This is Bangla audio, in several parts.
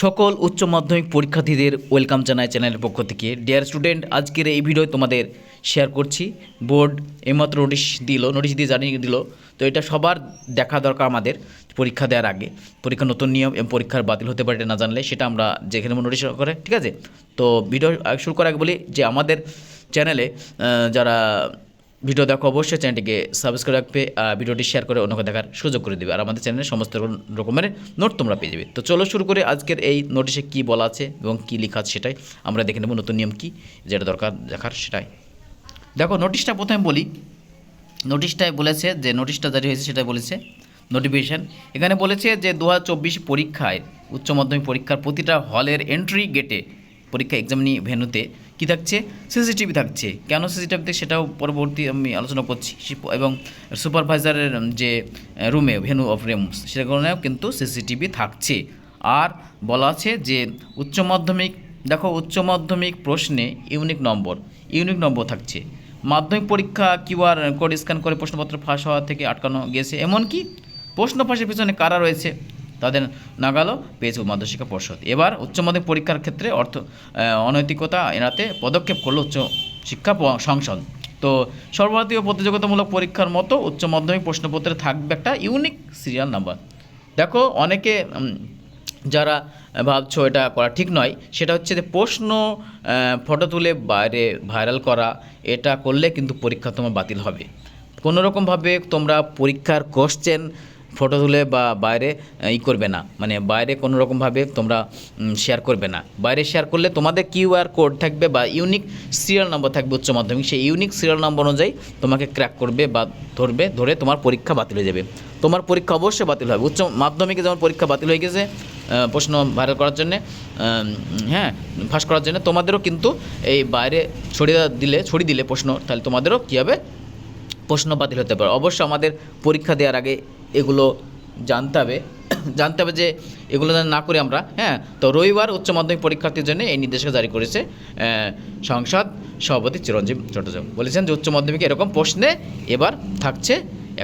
সকল উচ্চ মাধ্যমিক পরীক্ষার্থীদের ওয়েলকাম জানাই চ্যানেলের পক্ষ থেকে। ডিয়ার স্টুডেন্ট আজকের এই ভিডিও তোমাদের শেয়ার করছি। বোর্ড এইমাত্র নোটিশ দিল নোটিশ দিয়ে জানিয়ে দিল। তো এটা সবার দেখা দরকার আমাদের পরীক্ষা দেওয়ার আগে। পরীক্ষা নতুন নিয়ম এবং পরীক্ষার বাতিল হতে পারে না জানলে সেটা আমরা যেখানে নোটিশ করে, ঠিক আছে? তো ভিডিও শুরু করার আগে বলি যে আমাদের চ্যানেলে যারা ভিডিও দেখো অবশ্যই, চ্যানেলটিকে সাবস্ক্রাইব রাখবে ভিডিওটি শেয়ার করে অন্যকে দেখার সুযোগ করে দেবে। আর আমাদের চ্যানেলে সমস্ত রকমের নোট তোমরা পেয়ে যাবে। তো চলো শুরু করে আজকের এই নোটিশে কী বলা আছে এবং কী লেখা আছে সেটাই আমরা দেখে নেব। নতুন নিয়ম কী, যেটা দরকার দেখার সেটাই। দেখো নোটিশটা প্রথমে বলি। নোটিশটায় বলেছে যে নোটিশটা জারি হয়েছে সেটাই বলেছে। নোটিফিকেশান এখানে বলেছে যে দু হাজার চব্বিশ পরীক্ষায় উচ্চ মাধ্যমিক পরীক্ষার প্রতিটা হলের এন্ট্রি গেটে পরীক্ষা এক্সামিনি ভেন্যুতে কী থাকছে? সিসিটিভি থাকছে। কেন সিসিটিভিতে সেটাও পরবর্তী আমি আলোচনা করছি। এবং সুপারভাইজারের যে রুমে ভেনু অফ রুমস সেখানেও কিন্তু সিসিটিভি থাকছে। আর বলা আছে যে, উচ্চ মাধ্যমিক, দেখো উচ্চ মাধ্যমিক প্রশ্নে ইউনিক নম্বর ইউনিক নম্বর থাকছে। মাধ্যমিক পরীক্ষা কিউআর কোড স্ক্যান করে প্রশ্নপত্র ফাঁস হওয়া থেকে আটকানো গেছে। এমনকি প্রশ্ন ফাঁসের পিছনে কারা রয়েছে? তাদের নাগালও পেয়েছে মাধ্যমিক পর্ষদ। এবার উচ্চ মাধ্যমিক পরীক্ষার ক্ষেত্রে অর্থ অনৈতিকতা এড়াতে পদক্ষেপ করল উচ্চ শিক্ষা সংসদ। তো সর্বভারতীয় প্রতিযোগিতামূলক পরীক্ষার মতো উচ্চ মাধ্যমিক প্রশ্নপত্রে থাকবে একটা ইউনিক সিরিয়াল নাম্বার দেখো, অনেকে যারা ভাবছ এটা করা ঠিক নয়, সেটা হচ্ছে যে প্রশ্ন ফটো তুলে বাইরে ভাইরাল করা, এটা করলে কিন্তু পরীক্ষা তোমার বাতিল হবে। কোনোরকমভাবে তোমরা পরীক্ষার কোশ্চেন ফটো তুলে বা বাইরে ই করবে না। মানে বাইরে কোনো রকমভাবে তোমরা শেয়ার করবে না। বাইরে শেয়ার করলে তোমাদের কিউআর কোড থাকবে বা ইউনিক সিরিয়াল নম্বর থাকবে উচ্চ মাধ্যমিক। সেই ইউনিক সিরিয়াল নম্বর অনুযায়ী তোমাকে ক্র্যাক করবে বা ধরবে, ধরে তোমার পরীক্ষা বাতিল হয়ে যাবে। তোমার পরীক্ষা অবশ্যই বাতিল হবে। উচ্চ মাধ্যমিকে যেমন পরীক্ষা বাতিল হয়ে গেছে প্রশ্ন ভাইরাল করার জন্যে হ্যাঁ ফাঁস করার জন্য, তোমাদেরও কিন্তু এই বাইরে ছড়িয়ে দিলে ছড়িয়ে দিলে প্রশ্ন, তাহলে তোমাদেরও কী হবে? প্রশ্ন বাতিল হতে পারে। অবশ্য আমাদের পরীক্ষা দেওয়ার আগে এগুলো জানতে হবে। জানতে হবে যে এগুলো যেন না করি আমরা হ্যাঁ? তো রবিবার উচ্চ মাধ্যমিক পরীক্ষার্থীর জন্য এই নির্দেশিকা জারি করেছে সংসদ সভাপতি চিরঞ্জীব চট্টোপাধ্যায়। বলেছেন যে উচ্চ মাধ্যমিকে এরকম প্রশ্নে এবার থাকছে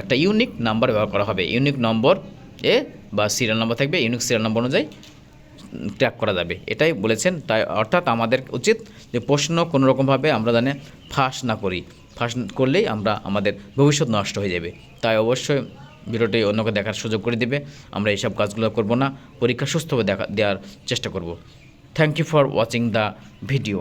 একটা ইউনিক নাম্বার ব্যবহার করা হবে। ইউনিক নম্বর এ বা সিরিয়াল নম্বর থাকবে ইউনিক সিরিয়াল নম্বর অনুযায়ী ট্র্যাক করা যাবে। এটাই বলেছেন, তাই অর্থাৎ আমাদের উচিত যে প্রশ্ন কোনো রকমভাবে আমরা জানে ফাঁস না করি। ফাঁস করলেই আমরা, আমাদের ভবিষ্যৎ নষ্ট হয়ে যাবে। তাই অবশ্যই ভিডিওটি অন্যকে দেখার সুযোগ করে দেবে। আমরা এইসব কাজগুলো করব না। পরীক্ষা সুস্থভাবে দেখা দেওয়ার চেষ্টা করব। Thank you for watching the video